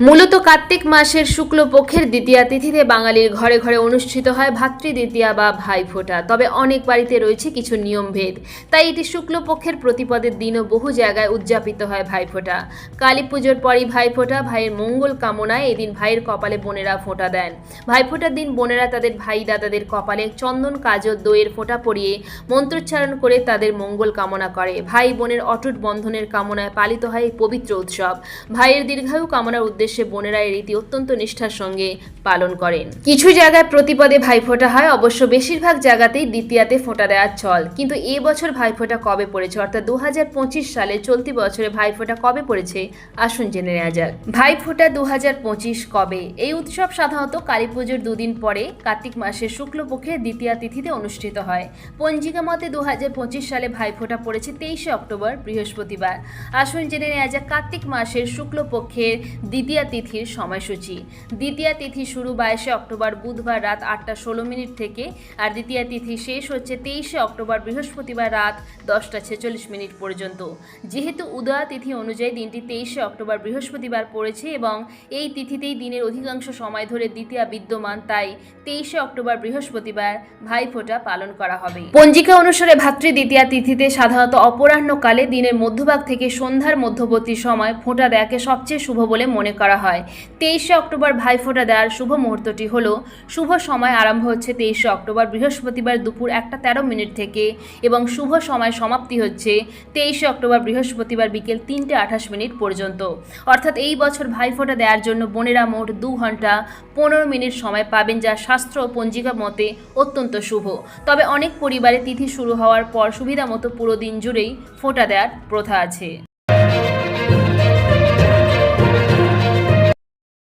মূলত কার্তিক মাসের শুক্লপক্ষের দ্বিতীয়া তিথিতে বাঙালির ঘরে ঘরে অনুষ্ঠিত হয় ভাতৃদ্বিতীয়া বা ভাইফোঁটা তবে অনেক বাড়িতে রয়েছে কিছু নিয়মভেদ। তাই এটি শুক্লপক্ষের প্রতিপদের দিনও বহু জায়গায় উদযাপিত হয় ভাইফোঁটা কালী পুজোর পরই ভাইফোঁটা ভাইয়ের মঙ্গল কামনায় এদিন ভাইয়ের কপালে বোনেরা ফোঁটা দেন। ভাইফোঁটার দিন বোনেরা তাদের ভাই দাদাদের কপালে চন্দন, কাজল, দইয়ের ফোঁটা পরিয়ে মন্ত্রোচ্চারণ করে তাদের মঙ্গল কামনা করে। ভাই বোনের অটুট বন্ধনের কামনায় পালিত হয় এই পবিত্র উৎসব। ভাইয়ের দীর্ঘায়ু কামনার উদ্দেশ্যে বোনেরা এই রীতি অত্যন্ত নিষ্ঠার সঙ্গে পালন করেন। কিছু জায়গায় প্রতিপদে ভাইফোঁটা হয়, অবশ্য বেশিরভাগ জায়গাতেই দ্বিতীয়াতে ফোঁটা দেওয়ার চল। কিন্তু এ বছর ভাইফোঁটা কবে পড়েছে? অর্থাৎ দু সালে চলতি বছরে ভাইফোঁটা কবে পড়েছে? আসুন জেনে নেওয়া যাক। ভাইফোঁটা দু কবে? এই উৎসব সাধারণত কালী পুজোর দুদিন পরে কার্তিক মাসের শুক্লপক্ষের দ্বিতীয়া তিথিতে অনুষ্ঠিত হয়। পঞ্জিকা মতে দু হাজার পঁচিশ সালে ভাইফোঁটা পড়েছে তেইশে অক্টোবর, বৃহস্পতিবার। আসুন জেনে নেওয়া যাক কার্তিক মাসের শুক্লপক্ষের দ্বিতীয়া তিথির সময়সূচি। দ্বিতীয়া তিথি শুরু বাইশে অক্টোবর, বুধবার রাত আটটা ষোলো মিনিট থেকে আর দ্বিতীয়া তিথি শেষ হচ্ছে তেইশে অক্টোবর বৃহস্পতিবার রাত দশটা ছেচল্লিশ মিনিট পর্যন্ত। যেহেতু উদয়া তিথি অনুযায়ী দিনটি তেইশে অক্টোবর বৃহস্পতিবার পড়েছে এবং এই তিথিতেই দিনের অধিকাংশ সময় ধরে দ্বিতীয়া বিদ্যমান, তাই তেইশে অক্টোবর বৃহস্পতিবার ভাইফোঁটা পালন করা হবে। পঞ্জিকা অনুসারে ভাতৃ দ্বিতীয়া তিথিতে সাধারণত অপরাহ্নকালে দিনের মধ্যভাগ থেকে সন্ধ্যার মধ্যবর্তী সময় ফোঁটা দেয়াকে সবচেয়ে শুভ বলে মনে করা হয়। তেইশে অক্টোবর ভাইফোঁটা দেওয়ার শুভ মুহূর্তটি হলো, শুভ সময় আরম্ভ হচ্ছে তেইশে অক্টোবর বৃহস্পতিবার দুপুর একটা তেরো মিনিট থেকে এবং শুভ সময় সমাপ্তি হচ্ছে তেইশে অক্টোবর বৃহস্পতিবার বিকেল তিনটে আঠাশ মিনিট পর্যন্ত। অর্থাৎ এই বছর ভাইফোঁটা দেওয়ার জন্য বোনেরা মোট দু ঘণ্টা পনেরো মিনিট সময় পাবেন, যা শাস্ত্র ও পঞ্জিকা মতে অত্যন্ত শুভ। তবে অনেক পরিবারে তিথি শুরু হওয়ার পর সুবিধা মতো পুরো দিন জুড়েই ফোঁটা দেওয়ার প্রথা আছে।